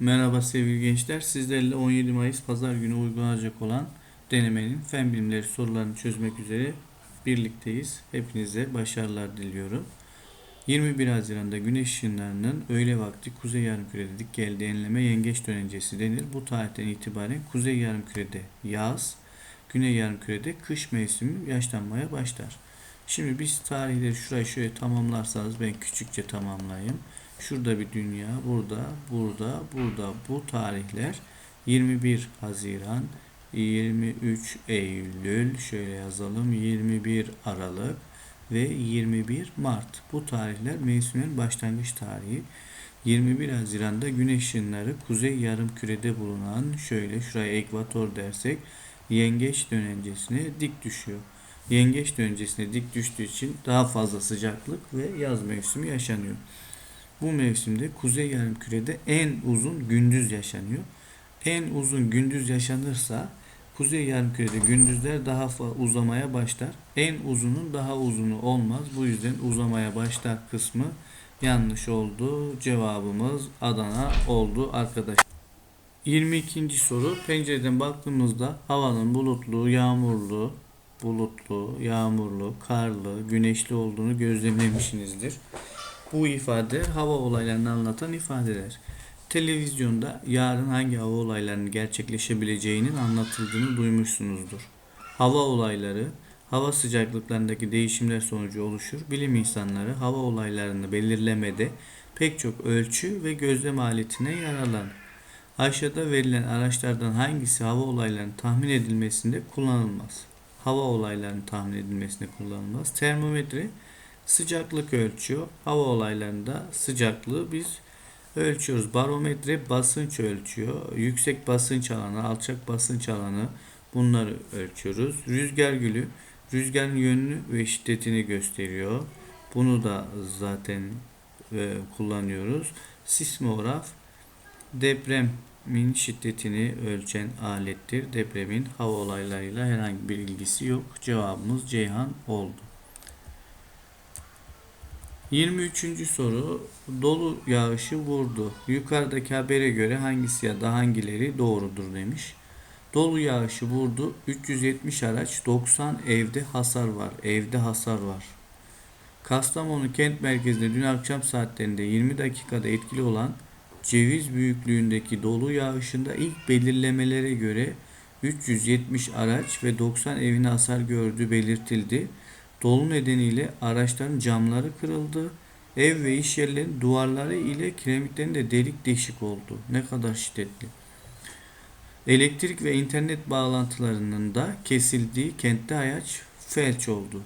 Merhaba sevgili gençler. Sizlerle 17 Mayıs Pazar günü uygulanacak olan denemenin fen bilimleri sorularını çözmek üzere birlikteyiz. Hepinize başarılar diliyorum. 21 Haziran'da güneş ışınlarının öğle vakti kuzey yarımkürede dik geldiği enleme yengeç dönencesi denir. Bu tarihten itibaren kuzey yarımkürede yaz, güney yarımkürede kış mevsimi yaşlanmaya başlar. Şimdi biz tarihleri şurayı şöyle tamamlarsanız ben küçükçe tamamlayayım. Şurada bir dünya, burada, burada, burada bu tarihler 21 Haziran, 23 Eylül, şöyle yazalım 21 Aralık ve 21 Mart. Bu tarihler mevsimin başlangıç tarihi. 21 Haziran'da güneş ışınları kuzey yarım kürede bulunan şöyle şuraya ekvator dersek yengeç dönencesine dik düşüyor. Yengeç dönencesine dik düştüğü için daha fazla sıcaklık ve yaz mevsimi yaşanıyor. Bu mevsimde kuzey yarımkürede en uzun gündüz yaşanıyor. En uzun gündüz yaşanırsa kuzey yarımkürede gündüzler daha uzamaya başlar. En uzunun daha uzunu olmaz. Bu yüzden uzamaya başlar kısmı yanlış oldu. Cevabımız Adana oldu arkadaşlar. 22. soru. Pencereden baktığımızda havanın bulutlu, yağmurlu, bulutlu, yağmurlu, karlı, güneşli olduğunu gözlemlemişsinizdir. Bu ifade hava olaylarını anlatan ifadeler. Televizyonda yarın hangi hava olaylarının gerçekleşebileceğinin anlatıldığını duymuşsunuzdur. Hava olayları, hava sıcaklıklarındaki değişimler sonucu oluşur. Bilim insanları hava olaylarını belirlemede pek çok ölçü ve gözlem aletine yararlanır. Aşağıda verilen araçlardan hangisi hava olaylarının tahmin edilmesinde kullanılmaz? Hava olaylarının tahmin edilmesinde kullanılmaz. Termometre sıcaklık ölçüyor. Hava olaylarında sıcaklığı biz ölçüyoruz. Barometre basınç ölçüyor. Yüksek basınç alanı, alçak basınç alanı bunları ölçüyoruz. Rüzgar gülü rüzgarın yönünü ve şiddetini gösteriyor. Bunu da zaten e, kullanıyoruz. Sismograf depremin şiddetini ölçen alettir. Depremin hava olaylarıyla herhangi bir ilgisi yok. Cevabımız Ceyhan oldu. 23. soru dolu yağışı vurdu. Yukarıdaki habere göre hangisi ya da hangileri doğrudur demiş. Dolu yağışı vurdu. 370 araç, 90 evde hasar var. Evde hasar var. Kastamonu kent merkezinde dün akşam saatlerinde 20 dakikada etkili olan ceviz büyüklüğündeki dolu yağışında ilk belirlemelere göre 370 araç ve 90 evine hasar gördüğü belirtildi. Dolu nedeniyle araçların camları kırıldı. Ev ve iş yerlerinin duvarları ile kiremitlerin de delik deşik oldu. Ne kadar şiddetli. Elektrik ve internet bağlantılarının da kesildiği kentte hayat felç oldu.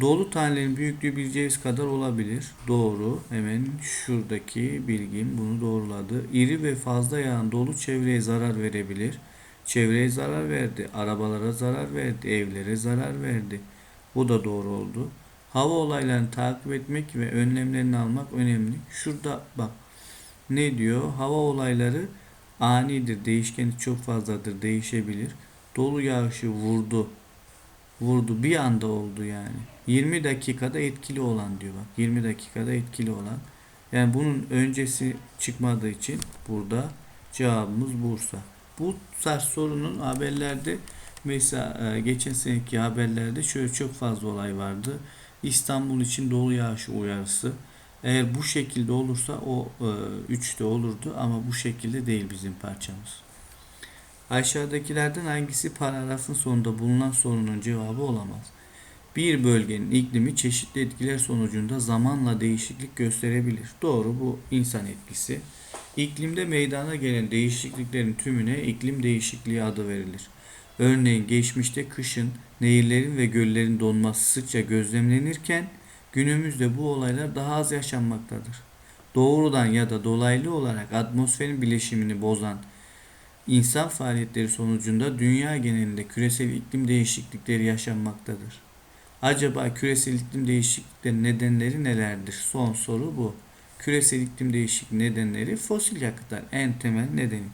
Dolu tanelerin büyüklüğü bir ceviz kadar olabilir. Doğru. Hemen şuradaki bilgim bunu doğruladı. İri ve fazla yağan dolu çevreye zarar verebilir. Çevreye zarar verdi. Arabalara zarar verdi. Evlere zarar verdi. Bu da doğru oldu. Hava olaylarını takip etmek ve önlemlerini almak önemli. Şurada bak ne diyor? Hava olayları anidir, değişkeni çok fazladır, değişebilir. Dolu yağışı vurdu. Vurdu bir anda oldu yani. 20 dakikada etkili olan diyor bak. 20 dakikada etkili olan. Yani bunun öncesi çıkmadığı için burada cevabımız Bursa. Bu tarz sorunun haberlerde mesela e, geçen seneki haberlerde şöyle çok fazla olay vardı. İstanbul için dolu yağışı uyarısı. Eğer bu şekilde olursa o 3'te olurdu ama bu şekilde değil bizim parçamız. Aşağıdakilerden hangisi paragrafın sonunda bulunan sorunun cevabı olamaz? Bir bölgenin iklimi çeşitli etkiler sonucunda zamanla değişiklik gösterebilir. Doğru bu insan etkisi. İklimde meydana gelen değişikliklerin tümüne iklim değişikliği adı verilir. Örneğin geçmişte kışın nehirlerin ve göllerin donması sıkça gözlemlenirken günümüzde bu olaylar daha az yaşanmaktadır. Doğrudan ya da dolaylı olarak atmosferin bileşimini bozan insan faaliyetleri sonucunda dünya genelinde küresel iklim değişiklikleri yaşanmaktadır. Acaba küresel iklim değişiklikleri nedenleri nelerdir? Son soru bu. Küresel iklim değişikliği nedenleri fosil yakıtlar en temel nedeni.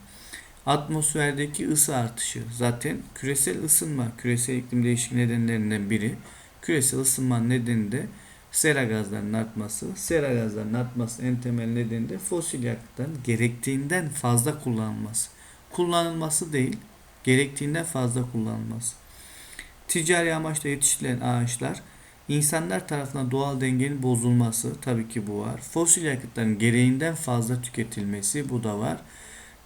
Atmosferdeki ısı artışı zaten küresel ısınma, küresel iklim değişikliği nedenlerinden biri. Küresel ısınma nedeni de Sera gazlarının artması. Sera gazlarının artması en temel nedeni de fosil yakıtların gerektiğinden fazla kullanılması. Kullanılması değil, gerektiğinden fazla kullanılması. Ticari amaçla yetiştirilen ağaçlar insanlar tarafından doğal dengenin bozulması tabii ki bu var. Fosil yakıtların gereğinden fazla tüketilmesi bu da var.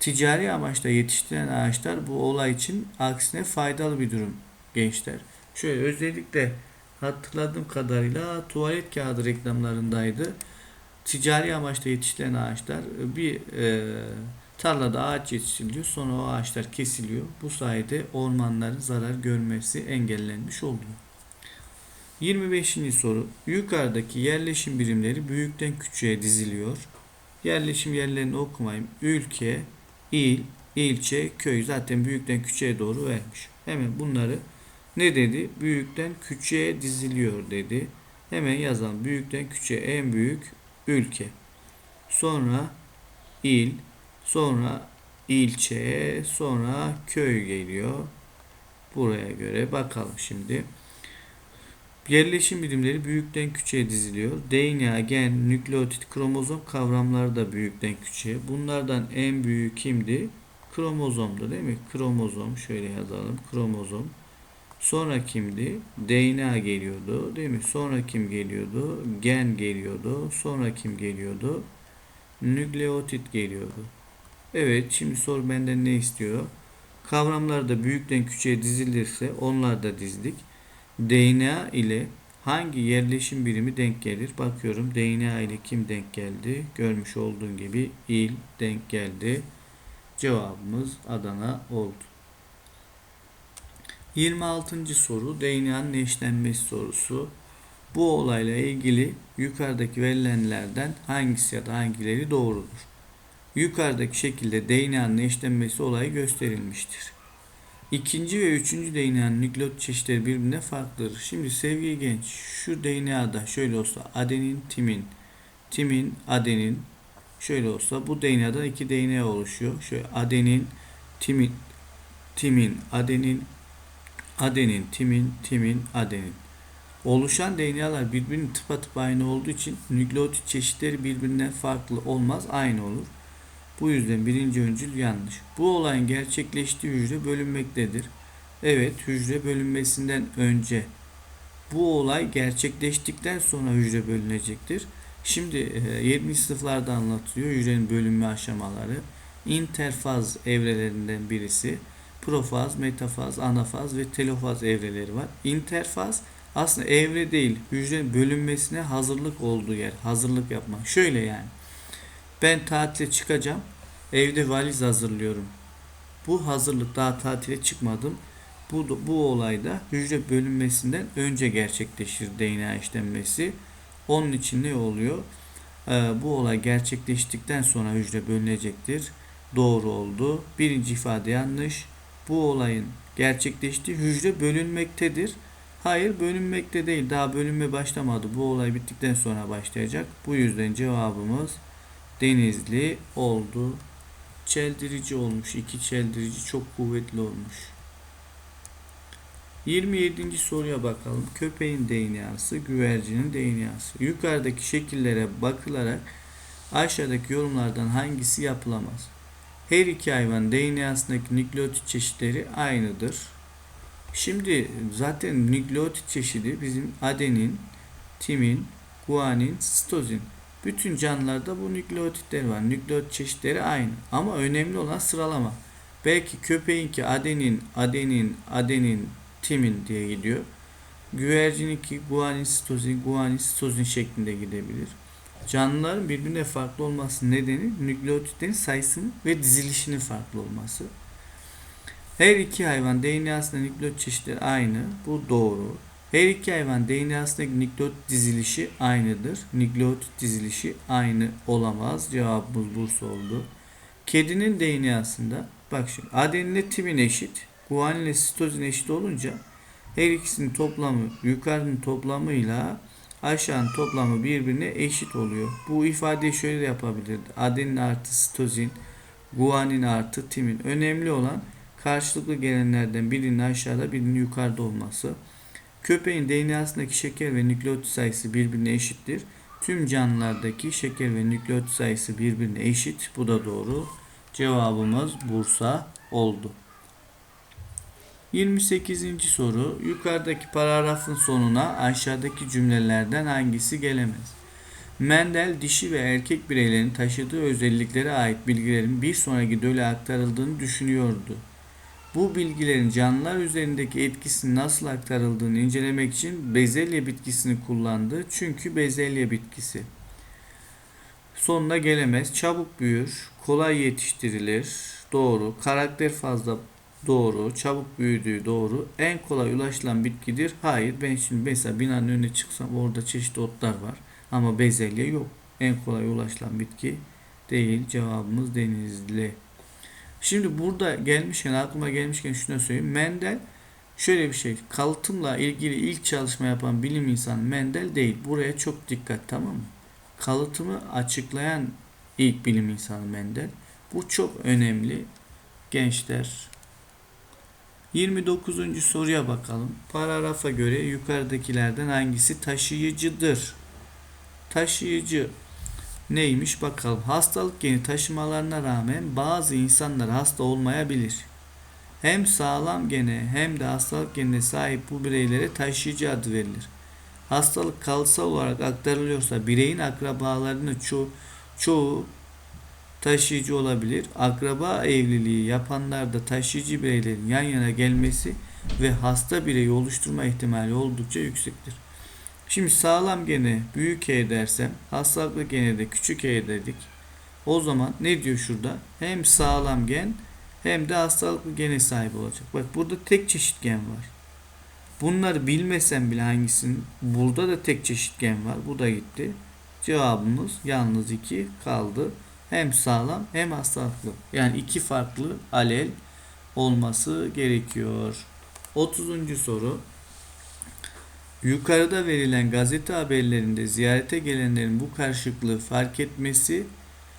Ticari amaçla yetiştirilen ağaçlar bu olay için aksine faydalı bir durum gençler. Şöyle özellikle hatırladığım kadarıyla tuvalet kağıdı reklamlarındaydı. Ticari amaçla yetiştirilen ağaçlar bir e, tarlada ağaç yetiştiriliyor. Sonra o ağaçlar kesiliyor. Bu sayede ormanların zarar görmesi engellenmiş oluyor. 25. soru. Yukarıdaki yerleşim birimleri büyükten küçüğe diziliyor. Yerleşim yerlerini okumayayım. Ülke, il, ilçe, köy zaten büyükten küçüğe doğru vermiş. Hemen bunları ne dedi? Büyükten küçüğe diziliyor dedi. Hemen yazalım. Büyükten küçüğe en büyük ülke. Sonra il, sonra ilçe, sonra köy geliyor. Buraya göre bakalım şimdi. Yerleşim birimleri büyükten küçüğe diziliyor. DNA, gen, nükleotit, kromozom kavramları da büyükten küçüğe. Bunlardan en büyük kimdi? Kromozomdu değil mi? Kromozom şöyle yazalım. Kromozom. Sonra kimdi? DNA geliyordu değil mi? Sonra kim geliyordu? Gen geliyordu. Sonra kim geliyordu? Nükleotit geliyordu. Evet şimdi soru benden ne istiyor? Kavramlar da büyükten küçüğe dizilirse onlar da dizdik. DNA ile hangi yerleşim birimi denk gelir? Bakıyorum DNA ile kim denk geldi? Görmüş olduğun gibi il denk geldi. Cevabımız Adana oldu. 26. soru DNA'nın eşlenmesi sorusu. Bu olayla ilgili yukarıdaki verilenlerden hangisi ya da hangileri doğrudur? Yukarıdaki şekilde DNA'nın eşlenmesi olayı gösterilmiştir. İkinci ve üçüncü DNA'nın nükleot çeşitleri birbirine farklıdır. Şimdi sevgili genç şu DNA'da şöyle olsa adenin, timin, timin, adenin şöyle olsa bu DNA'da iki DNA oluşuyor. Şöyle adenin, timin, timin, adenin, adenin, timin, timin, adenin. Oluşan DNA'lar birbirinin tıpatıp aynı olduğu için nükleotit çeşitleri birbirinden farklı olmaz, aynı olur. Bu yüzden birinci öncül yanlış. Bu olayın gerçekleştiği hücre bölünmektedir. Evet hücre bölünmesinden önce bu olay gerçekleştikten sonra hücre bölünecektir. Şimdi 70 e, sınıflarda anlatılıyor hücrenin bölünme aşamaları. İnterfaz evrelerinden birisi profaz, metafaz, anafaz ve telofaz evreleri var. İnterfaz aslında evre değil, hücrenin bölünmesine hazırlık olduğu yer, hazırlık yapmak. Şöyle yani. Ben tatile çıkacağım. Evde valiz hazırlıyorum. Bu hazırlık daha tatile çıkmadım. Bu, bu olayda hücre bölünmesinden önce gerçekleşir DNA işlenmesi. Onun için ne oluyor? Ee, bu olay gerçekleştikten sonra hücre bölünecektir. Doğru oldu. Birinci ifade yanlış. Bu olayın gerçekleştiği hücre bölünmektedir. Hayır bölünmekte değil. Daha bölünme başlamadı. Bu olay bittikten sonra başlayacak. Bu yüzden cevabımız Denizli oldu. Çeldirici olmuş. İki çeldirici çok kuvvetli olmuş. 27. soruya bakalım. Köpeğin DNA'sı, güvercinin DNA'sı. Yukarıdaki şekillere bakılarak aşağıdaki yorumlardan hangisi yapılamaz? Her iki hayvan DNA'sındaki nükleotit çeşitleri aynıdır. Şimdi zaten nükleotit çeşidi bizim adenin, timin, guanin, sitozin. Bütün canlılarda bu nükleotitler var. Nükleot çeşitleri aynı. Ama önemli olan sıralama. Belki köpeğinki adenin, adenin, adenin, timin diye gidiyor. Güvercininki guanin, sitozin, guanin, sitozin şeklinde gidebilir. Canlıların birbirine farklı olması nedeni nükleotitlerin sayısının ve dizilişinin farklı olması. Her iki hayvan DNA'sında nükleot çeşitleri aynı. Bu doğru. Her iki hayvan DNA'sındaki nükleot dizilişi aynıdır. Nükleot dizilişi aynı olamaz. Cevabımız Bursa oldu. Kedinin DNA'sında bak şimdi adenin ile timin eşit. Guanin ile sitozin eşit olunca her ikisinin toplamı yukarının toplamıyla aşağının toplamı birbirine eşit oluyor. Bu ifadeyi şöyle de yapabilirdi. Adenin artı sitozin, guanin artı timin. Önemli olan karşılıklı gelenlerden birinin aşağıda birinin yukarıda olması. Köpeğin DNA'sındaki şeker ve nükleotit sayısı birbirine eşittir. Tüm canlılardaki şeker ve nükleotit sayısı birbirine eşit. Bu da doğru. Cevabımız Bursa oldu. 28. soru. Yukarıdaki paragrafın sonuna aşağıdaki cümlelerden hangisi gelemez? Mendel dişi ve erkek bireylerin taşıdığı özelliklere ait bilgilerin bir sonraki döle aktarıldığını düşünüyordu. Bu bilgilerin canlılar üzerindeki etkisinin nasıl aktarıldığını incelemek için bezelye bitkisini kullandı. Çünkü bezelye bitkisi sonuna gelemez. Çabuk büyür, kolay yetiştirilir. Doğru. Karakter fazla doğru. Çabuk büyüdüğü doğru. En kolay ulaşılan bitkidir. Hayır. Ben şimdi mesela binanın önüne çıksam orada çeşitli otlar var. Ama bezelye yok. En kolay ulaşılan bitki değil. Cevabımız denizli. Şimdi burada gelmişken aklıma gelmişken şunu söyleyeyim. Mendel şöyle bir şey. Kalıtımla ilgili ilk çalışma yapan bilim insanı Mendel değil. Buraya çok dikkat tamam mı? Kalıtımı açıklayan ilk bilim insanı Mendel. Bu çok önemli gençler. 29. soruya bakalım. Paragrafa göre yukarıdakilerden hangisi taşıyıcıdır? Taşıyıcı neymiş bakalım. Hastalık geni taşımalarına rağmen bazı insanlar hasta olmayabilir. Hem sağlam gene hem de hastalık genine sahip bu bireylere taşıyıcı adı verilir. Hastalık kalıtsal olarak aktarılıyorsa bireyin akrabalarının ço çoğu taşıyıcı olabilir. Akraba evliliği yapanlarda taşıyıcı bireylerin yan yana gelmesi ve hasta bireyi oluşturma ihtimali oldukça yüksektir. Şimdi sağlam gene büyük E dersem hastalıklı gene de küçük E dedik. O zaman ne diyor şurada? Hem sağlam gen hem de hastalıklı gene sahip olacak. Bak burada tek çeşit gen var. Bunları bilmesem bile hangisinin burada da tek çeşit gen var. Bu da gitti. Cevabımız yalnız 2 kaldı. Hem sağlam hem hastalıklı. Yani iki farklı alel olması gerekiyor. 30. soru. Yukarıda verilen gazete haberlerinde ziyarete gelenlerin bu karşılıklı fark etmesi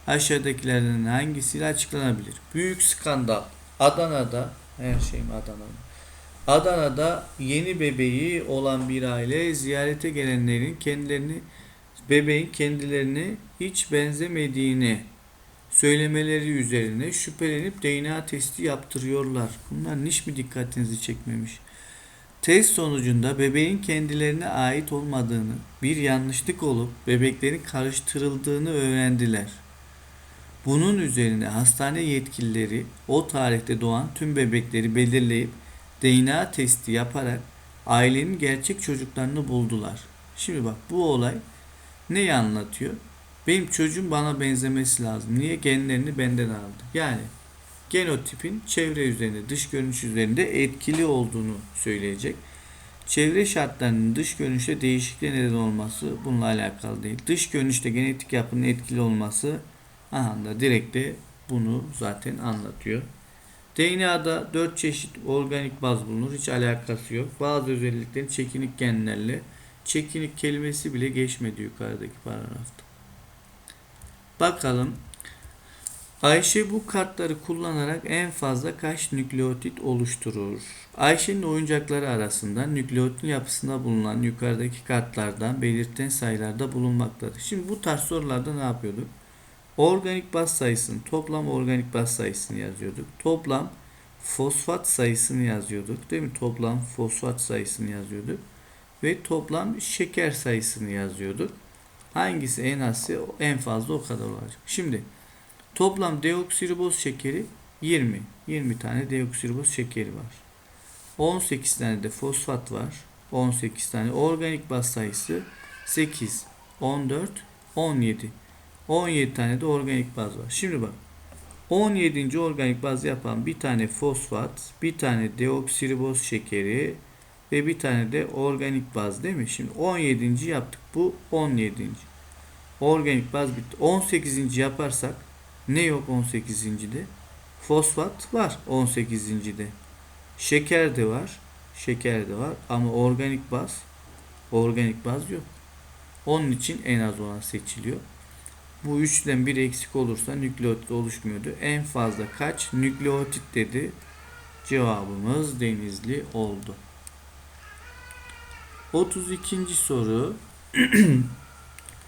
aşağıdakilerden hangisiyle açıklanabilir? Büyük skandal. Adana'da her şeyim Adana'da. Adana'da yeni bebeği olan bir aile ziyarete gelenlerin kendilerini bebeğin kendilerine hiç benzemediğini söylemeleri üzerine şüphelenip DNA testi yaptırıyorlar. Bunlar hiç mi dikkatinizi çekmemiş? Test sonucunda bebeğin kendilerine ait olmadığını, bir yanlışlık olup bebeklerin karıştırıldığını öğrendiler. Bunun üzerine hastane yetkilileri o tarihte doğan tüm bebekleri belirleyip DNA testi yaparak ailenin gerçek çocuklarını buldular. Şimdi bak bu olay neyi anlatıyor? Benim çocuğum bana benzemesi lazım. Niye? Genlerini benden aldı. Yani genotipin çevre üzerinde, dış görünüş üzerinde etkili olduğunu söyleyecek. Çevre şartlarının dış görünüşte değişikliğe neden olması bununla alakalı değil. Dış görünüşte genetik yapının etkili olması aha da direkt de bunu zaten anlatıyor. DNA'da 4 çeşit organik baz bulunur. Hiç alakası yok. Bazı özelliklerin çekinik genlerle çekinik kelimesi bile geçmedi yukarıdaki paragrafta. Bakalım Ayşe bu kartları kullanarak en fazla kaç nükleotit oluşturur? Ayşe'nin oyuncakları arasında nükleotin yapısında bulunan yukarıdaki kartlardan belirten sayılarda bulunmaktadır. Şimdi bu tarz sorularda ne yapıyorduk? Organik baz sayısını, toplam organik baz sayısını yazıyorduk. Toplam fosfat sayısını yazıyorduk. Değil mi? Toplam fosfat sayısını yazıyorduk. Ve toplam şeker sayısını yazıyorduk. Hangisi en azı en fazla o kadar olacak. Şimdi toplam deoksiriboz şekeri 20. 20 tane deoksiriboz şekeri var. 18 tane de fosfat var. 18 tane organik baz sayısı 8, 14, 17. 17 tane de organik baz var. Şimdi bak. 17. organik baz yapan bir tane fosfat, bir tane deoksiriboz şekeri ve bir tane de organik baz değil mi? Şimdi 17. yaptık. Bu 17. Organik baz bitti. 18. yaparsak ne yok 18.de? Fosfat var 18.de. Şeker de var. Şeker de var ama organik baz organik baz yok. Onun için en az olan seçiliyor. Bu üçten bir eksik olursa nükleotit oluşmuyordu. En fazla kaç nükleotit dedi. Cevabımız denizli oldu. 32. soru.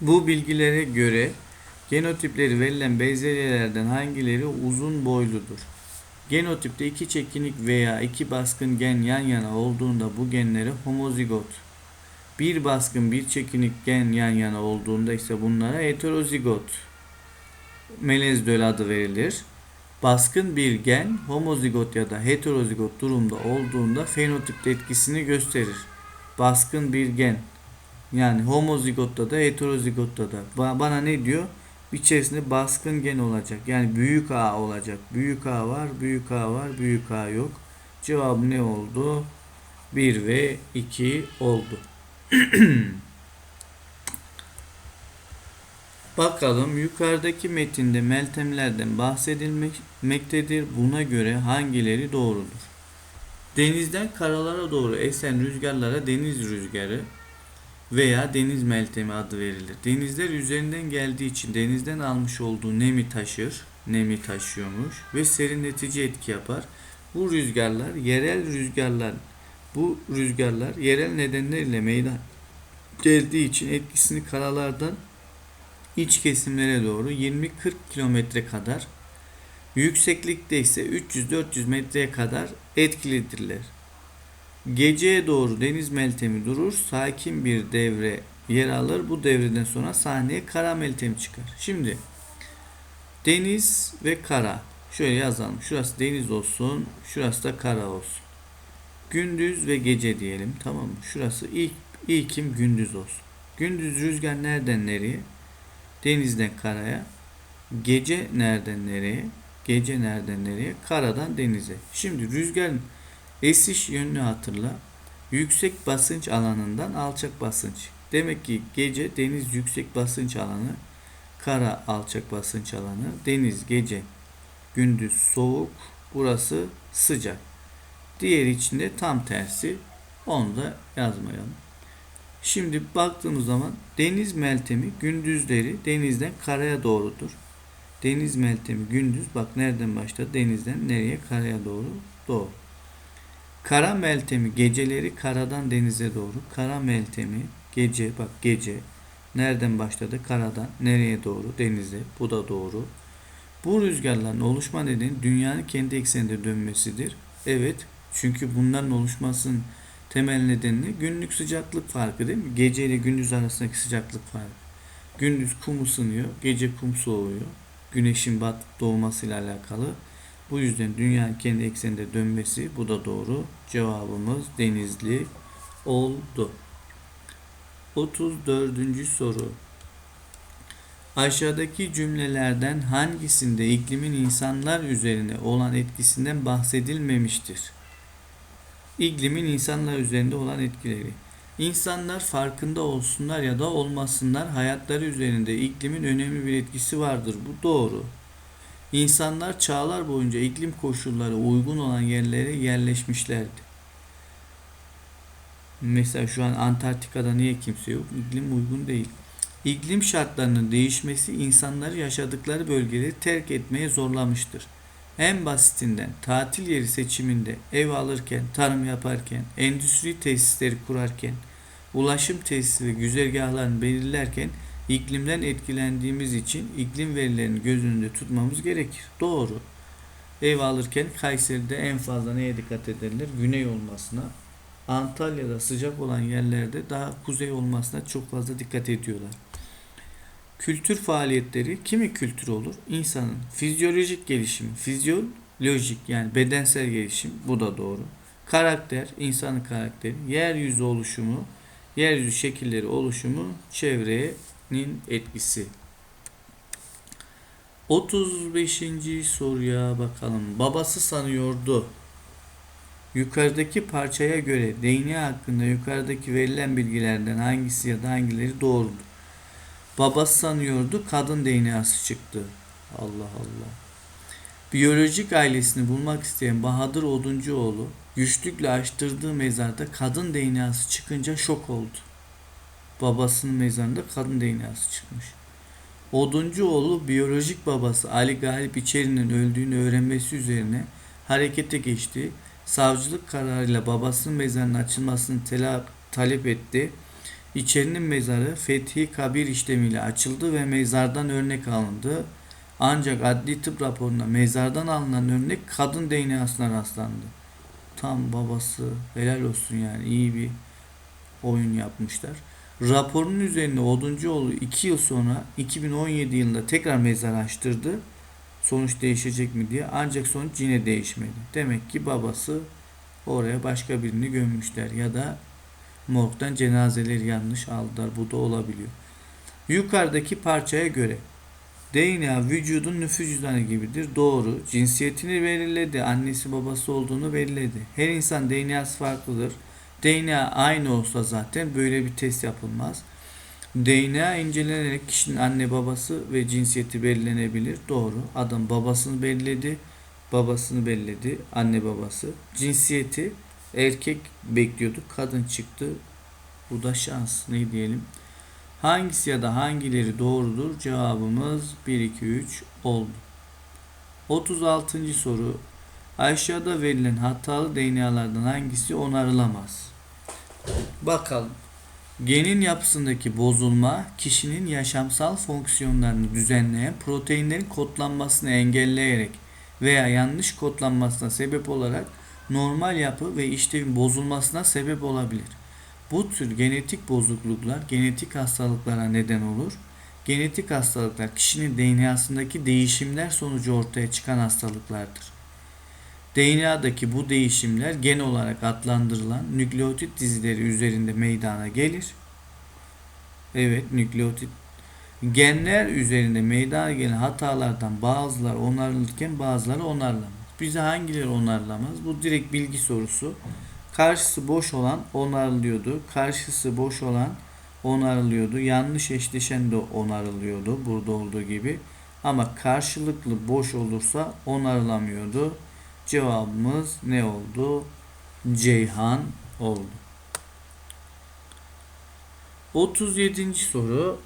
Bu bilgilere göre genotipleri verilen bezelyelerden hangileri uzun boyludur? Genotipte iki çekinik veya iki baskın gen yan yana olduğunda bu genlere homozigot. Bir baskın bir çekinik gen yan yana olduğunda ise bunlara heterozigot. Melez döl adı verilir. Baskın bir gen homozigot ya da heterozigot durumda olduğunda fenotipte etkisini gösterir. Baskın bir gen yani homozigotta da heterozigotta da Ba- bana ne diyor? İçerisinde baskın gen olacak. Yani büyük A olacak. Büyük A var, büyük A var, büyük A yok. Cevap ne oldu? 1 ve 2 oldu. Bakalım yukarıdaki metinde meltemlerden bahsedilmektedir. Buna göre hangileri doğrudur? Denizden karalara doğru esen rüzgarlara deniz rüzgarı veya deniz meltemi adı verilir. Denizler üzerinden geldiği için denizden almış olduğu nemi taşır, nemi taşıyormuş ve serinletici etki yapar. Bu rüzgarlar yerel rüzgarlar, bu rüzgarlar yerel nedenlerle meydana geldiği için etkisini karalardan iç kesimlere doğru 20-40 kilometre kadar yükseklikte ise 300-400 metreye kadar etkilidirler. Geceye doğru deniz meltemi durur, sakin bir devre yer alır. Bu devreden sonra sahneye kara meltemi çıkar. Şimdi deniz ve kara. Şöyle yazalım. Şurası deniz olsun, şurası da kara olsun. Gündüz ve gece diyelim. Tamam mı? Şurası ilk ilkim gündüz olsun. Gündüz rüzgar nereden nereye? Denizden karaya. Gece nereden nereye? Gece nereden nereye? Karadan denize. Şimdi rüzgarın esiş yönünü hatırla. Yüksek basınç alanından alçak basınç. Demek ki gece deniz yüksek basınç alanı, kara alçak basınç alanı, deniz gece, gündüz soğuk, burası sıcak. Diğer içinde tam tersi. Onu da yazmayalım. Şimdi baktığımız zaman deniz meltemi gündüzleri denizden karaya doğrudur. Deniz meltemi gündüz bak nereden başladı? Denizden nereye? Karaya doğru. Doğru. Kara meltemi geceleri karadan denize doğru. Kara meltemi gece bak gece nereden başladı? Karadan nereye doğru? Denize. Bu da doğru. Bu rüzgarların oluşma nedeni dünyanın kendi ekseninde dönmesidir. Evet. Çünkü bunların oluşmasının temel nedeni günlük sıcaklık farkı değil mi? Gece ile gündüz arasındaki sıcaklık farkı. Gündüz kum ısınıyor, gece kum soğuyor. Güneşin batıp doğmasıyla alakalı. Bu yüzden dünyanın kendi ekseninde dönmesi bu da doğru. Cevabımız denizli oldu. 34. soru. Aşağıdaki cümlelerden hangisinde iklimin insanlar üzerine olan etkisinden bahsedilmemiştir? İklimin insanlar üzerinde olan etkileri. İnsanlar farkında olsunlar ya da olmasınlar hayatları üzerinde iklimin önemli bir etkisi vardır. Bu doğru. İnsanlar çağlar boyunca iklim koşulları uygun olan yerlere yerleşmişlerdi. Mesela şu an Antarktika'da niye kimse yok? İklim uygun değil. İklim şartlarının değişmesi insanları yaşadıkları bölgeleri terk etmeye zorlamıştır. En basitinden tatil yeri seçiminde ev alırken, tarım yaparken, endüstri tesisleri kurarken, ulaşım tesisi ve güzergahlarını belirlerken iklimden etkilendiğimiz için iklim verilerini göz önünde tutmamız gerekir. Doğru. Ev alırken Kayseri'de en fazla neye dikkat ederler? Güney olmasına. Antalya'da sıcak olan yerlerde daha kuzey olmasına çok fazla dikkat ediyorlar. Kültür faaliyetleri kimi kültür olur? İnsanın fizyolojik gelişimi, fizyolojik yani bedensel gelişim bu da doğru. Karakter, insanın karakteri, yeryüzü oluşumu, yeryüzü şekilleri oluşumu, çevrenin etkisi. 35. soruya bakalım. Babası sanıyordu. Yukarıdaki parçaya göre DNA hakkında yukarıdaki verilen bilgilerden hangisi ya da hangileri doğrudur? Babası sanıyordu kadın DNA'sı çıktı. Allah Allah. Biyolojik ailesini bulmak isteyen Bahadır Oduncuoğlu güçlükle açtırdığı mezarda kadın DNA'sı çıkınca şok oldu. Babasının mezarında kadın DNA'sı çıkmış. Oduncuoğlu biyolojik babası Ali Galip İçeri'nin öldüğünü öğrenmesi üzerine harekete geçti. Savcılık kararıyla babasının mezarının açılmasını talep, talep etti. İçerinin mezarı fethi kabir işlemiyle açıldı ve mezardan örnek alındı. Ancak adli tıp raporunda mezardan alınan örnek kadın DNA'sına rastlandı. Tam babası helal olsun yani iyi bir oyun yapmışlar. Raporun üzerine Oduncuoğlu 2 yıl sonra 2017 yılında tekrar mezar açtırdı. Sonuç değişecek mi diye. Ancak sonuç yine değişmedi. Demek ki babası oraya başka birini gömmüşler ya da morgdan cenazeleri yanlış aldılar. Bu da olabiliyor. Yukarıdaki parçaya göre DNA vücudun nüfus cüzdanı gibidir. Doğru. Cinsiyetini belirledi. Annesi babası olduğunu belirledi. Her insan DNA'sı farklıdır. DNA aynı olsa zaten böyle bir test yapılmaz. DNA incelenerek kişinin anne babası ve cinsiyeti belirlenebilir. Doğru. Adam babasını belirledi. Babasını belirledi. Anne babası. Cinsiyeti erkek bekliyorduk. Kadın çıktı. Bu da şans. Ne diyelim? Hangisi ya da hangileri doğrudur? Cevabımız 1, 2, 3 oldu. 36. soru. Aşağıda verilen hatalı DNA'lardan hangisi onarılamaz? Bakalım. Genin yapısındaki bozulma kişinin yaşamsal fonksiyonlarını düzenleyen proteinlerin kodlanmasını engelleyerek veya yanlış kodlanmasına sebep olarak normal yapı ve işlevin bozulmasına sebep olabilir. Bu tür genetik bozukluklar genetik hastalıklara neden olur. Genetik hastalıklar kişinin DNA'sındaki değişimler sonucu ortaya çıkan hastalıklardır. DNA'daki bu değişimler gen olarak adlandırılan nükleotit dizileri üzerinde meydana gelir. Evet, nükleotit genler üzerinde meydana gelen hatalardan bazıları onarılırken bazıları onarılamaz. Bize hangileri onarılamaz? Bu direkt bilgi sorusu. Karşısı boş olan onarılıyordu. Karşısı boş olan onarılıyordu. Yanlış eşleşen de onarılıyordu. Burada olduğu gibi. Ama karşılıklı boş olursa onarılamıyordu. Cevabımız ne oldu? Ceyhan oldu. 37. soru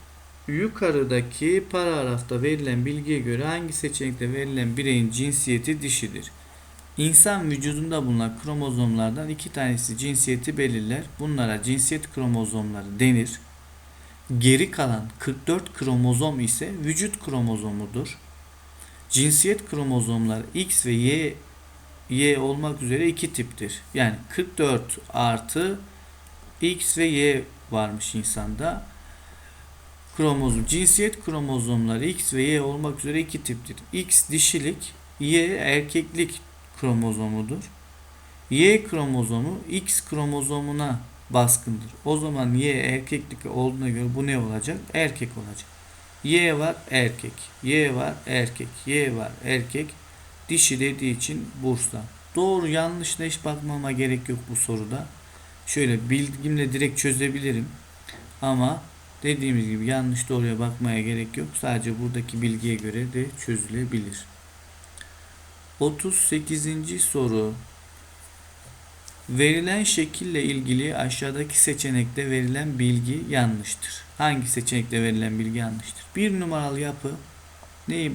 Yukarıdaki paragrafta verilen bilgiye göre hangi seçenekte verilen bireyin cinsiyeti dişidir? İnsan vücudunda bulunan kromozomlardan iki tanesi cinsiyeti belirler. Bunlara cinsiyet kromozomları denir. Geri kalan 44 kromozom ise vücut kromozomudur. Cinsiyet kromozomları X ve Y Y olmak üzere iki tiptir. Yani 44 artı X ve Y varmış insanda. Kromozom, cinsiyet kromozomları X ve Y olmak üzere iki tiptir. X dişilik, Y erkeklik kromozomudur. Y kromozomu X kromozomuna baskındır. O zaman Y erkeklik olduğuna göre bu ne olacak? Erkek olacak. Y var erkek. Y var erkek. Y var erkek. Dişi dediği için Bursa. Doğru yanlışla hiç bakmama gerek yok bu soruda. Şöyle bilgimle direkt çözebilirim. Ama dediğimiz gibi yanlış doğruya bakmaya gerek yok. Sadece buradaki bilgiye göre de çözülebilir. 38. soru. Verilen şekille ilgili aşağıdaki seçenekte verilen bilgi yanlıştır. Hangi seçenekte verilen bilgi yanlıştır? Bir numaralı yapı neyi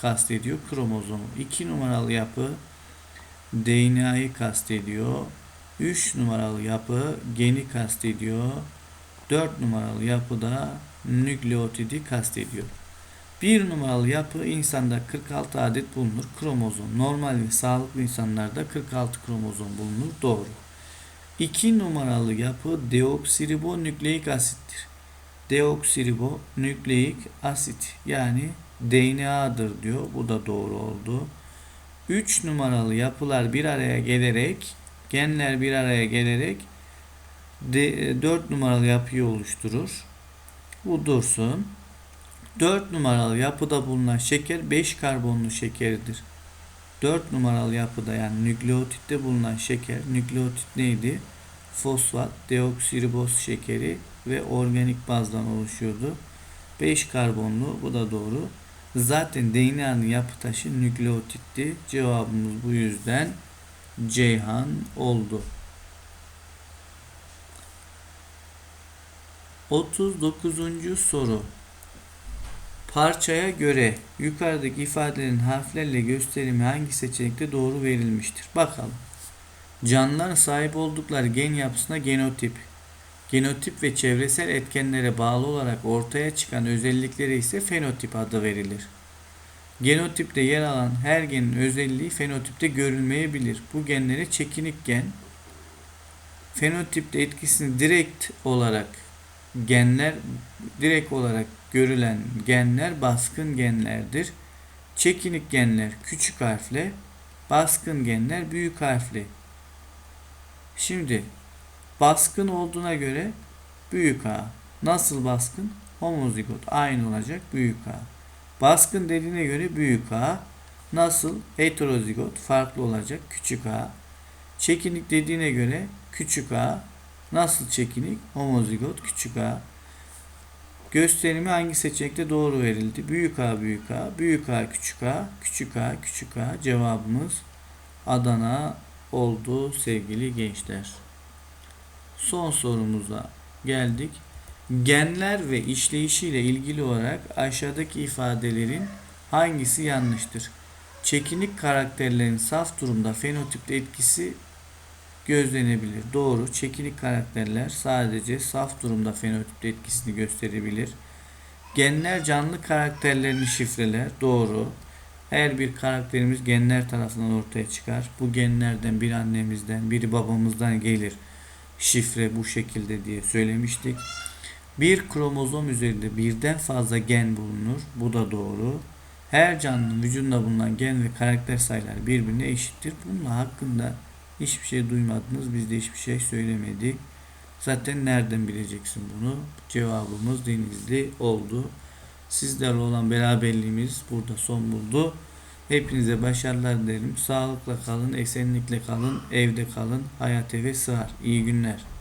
kastediyor? Kromozomu. İki numaralı yapı DNA'yı kastediyor. 3 numaralı yapı geni kastediyor. 4 numaralı yapı da nükleotidi kastediyor. 1 numaralı yapı insanda 46 adet bulunur. Kromozom. Normal ve sağlıklı insanlarda 46 kromozom bulunur. Doğru. 2 numaralı yapı deoksiribonükleik asittir. Deoksiribonükleik asit yani DNA'dır diyor. Bu da doğru oldu. 3 numaralı yapılar bir araya gelerek genler bir araya gelerek 4 numaralı yapıyı oluşturur. Bu dursun. 4 numaralı yapıda bulunan şeker 5 karbonlu şekerdir. 4 numaralı yapıda yani nükleotitte bulunan şeker, nükleotit neydi? Fosfat, deoksiriboz şekeri ve organik bazdan oluşuyordu. 5 karbonlu bu da doğru. Zaten DNA'nın yapı taşı nükleotitti. Cevabımız bu yüzden Ceyhan oldu. 39. soru. Parçaya göre yukarıdaki ifadelerin harflerle gösterimi hangi seçenekte doğru verilmiştir? Bakalım. Canlıların sahip oldukları gen yapısına genotip. Genotip ve çevresel etkenlere bağlı olarak ortaya çıkan özelliklere ise fenotip adı verilir. Genotipte yer alan her genin özelliği fenotipte görülmeyebilir. Bu genlere çekinik gen, fenotipte etkisini direkt olarak genler direkt olarak görülen genler baskın genlerdir. Çekinik genler küçük harfle, baskın genler büyük harfle. Şimdi baskın olduğuna göre büyük A. Nasıl baskın? Homozigot aynı olacak büyük A. Baskın dediğine göre büyük A. Nasıl? Heterozigot farklı olacak küçük A. Çekinik dediğine göre küçük A. Nasıl çekinik? Homozigot küçük A. Gösterimi hangi seçenekte doğru verildi? Büyük A büyük A, büyük A küçük A, küçük A küçük A. Cevabımız Adana oldu sevgili gençler. Son sorumuza geldik. Genler ve işleyişiyle ilgili olarak aşağıdaki ifadelerin hangisi yanlıştır? Çekinik karakterlerin saf durumda fenotipte etkisi gözlenebilir. Doğru. Çekinik karakterler sadece saf durumda fenotipte etkisini gösterebilir. Genler canlı karakterlerini şifreler. Doğru. Her bir karakterimiz genler tarafından ortaya çıkar. Bu genlerden biri annemizden, biri babamızdan gelir. Şifre bu şekilde diye söylemiştik. Bir kromozom üzerinde birden fazla gen bulunur. Bu da doğru. Her canlının vücudunda bulunan gen ve karakter sayıları birbirine eşittir. Bunun hakkında hiçbir şey duymadınız. Biz de hiçbir şey söylemedik. Zaten nereden bileceksin bunu? Cevabımız Denizli oldu. Sizlerle olan beraberliğimiz burada son buldu. Hepinize başarılar dilerim. Sağlıkla kalın, esenlikle kalın, evde kalın. Hayat eve sığar. İyi günler.